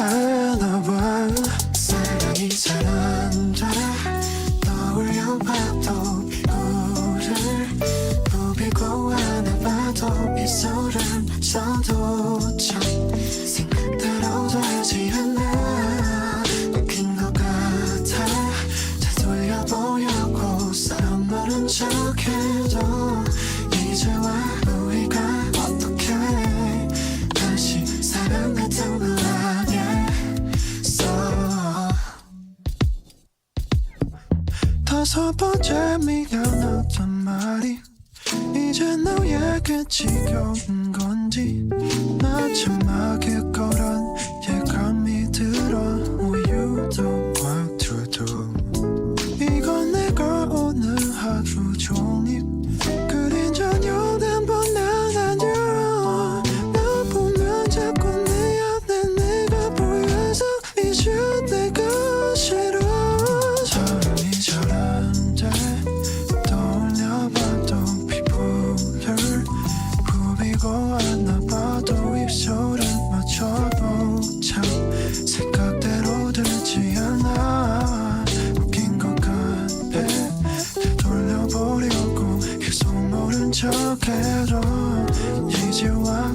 미워하나 봐 사랑이 잘안돼 떠올려 봐도 피부를 부비고 안아봐도 미소를 써도 참 다섯 번째 미안하단 말이. 이제 너에게 지겨운 건지. 마지막에 행복해져 이제 와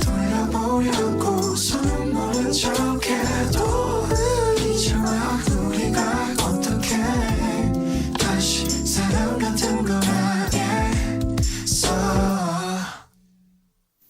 돌려보려고.